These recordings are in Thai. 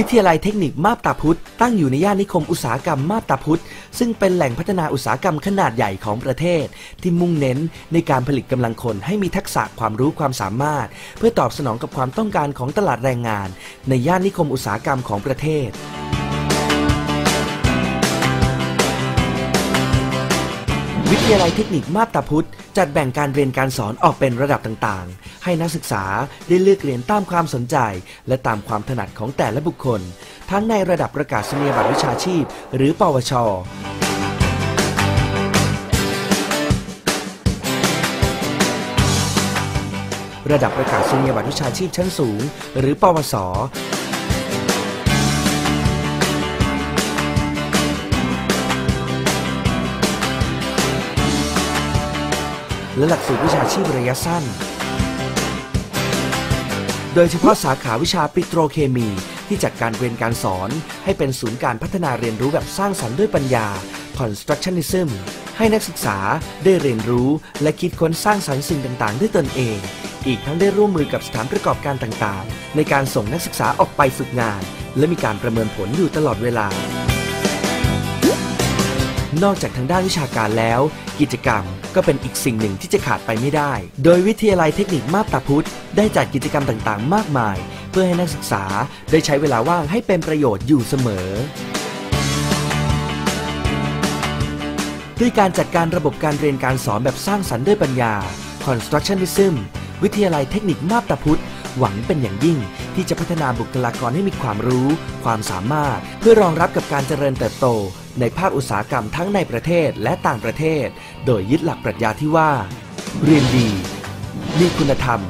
วิทยาลัยเทคนิคมาบตาพุธตั้งอยู่ในย่านนิคมอุตสาหกรรมมาบตาพุธซึ่งเป็นแหล่งพัฒนาอุตสาหกรรมขนาดใหญ่ของประเทศ ที่มุ่งเน้นในการผลิตกำลังคนให้มีทักษะความรู้ความสามารถ เพื่อตอบสนองกับความต้องการของตลาดแรงงาน ในย่านนิคมอุตสาหกรรมของประเทศ ทยาลัยเทคนิคมาบตาพุธจัดแบ่งการเรียนการสอนออกเป็นระดับต่างๆ ให้นักศึกษาได้เลือกเรียนตามความสนใจ และตามความถนัดของแต่ละบุคคล ทั้งในระดับประกาศนียบัตรวิชาชีพ หรือปวชระดับประกาศนียบัตรวิชาชีพชั้นสูง หรือปวส และหลักสูตรวิชาชีพระยะสั้น โดยเฉพาะสาขาวิชาปิโตรเคมี ที่จัดการเรียนการสอนให้เป็นศูนย์การพัฒนาเรียนรู้แบบสร้างสรรค์ด้วยปัญญา Constructionism ให้นักศึกษาได้เรียนรู้และคิดค้นสร้างสรรค์สิ่งต่าง ๆ ด้วยตนเอง อีกทั้งได้ร่วมมือกับสถานประกอบการต่าง ๆ ในการส่งนักศึกษาออกไปฝึกงาน และมีการประเมินผลอยู่ตลอดเวลา นอกจากทางด้านวิชาการแล้ว กิจกรรมก็เป็นอีกสิ่งหนึ่งที่จะขาดไปไม่ได้ โดยวิทยาลัยเทคนิคมาบตาพุธได้จัดกิจกรรมต่างๆ มากมาย เพื่อให้นักศึกษาได้ใช้เวลาว่างให้เป็นประโยชน์อยู่เสมอด้วยการจัดการระบบการเรียนการสอนแบบสร้างสรรค์ด้วยปัญญา Constructionism วิทยาลัยเทคนิคมาบตาพุธ หวังเป็นอย่างยิ่ง ที่จะพัฒนาบุคลากรให้มีความรู้ ความสามารถ เพื่อรองรับกับการเจริญเติบโต ในภาคอุตสาหกรรมทั้งในประเทศและต่างประเทศ โดยยึดหลักปรัชญาที่ว่า เรียนดี มีคุณธรรม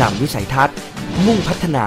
นำวิสัยทัศน์ มุ่งพัฒนา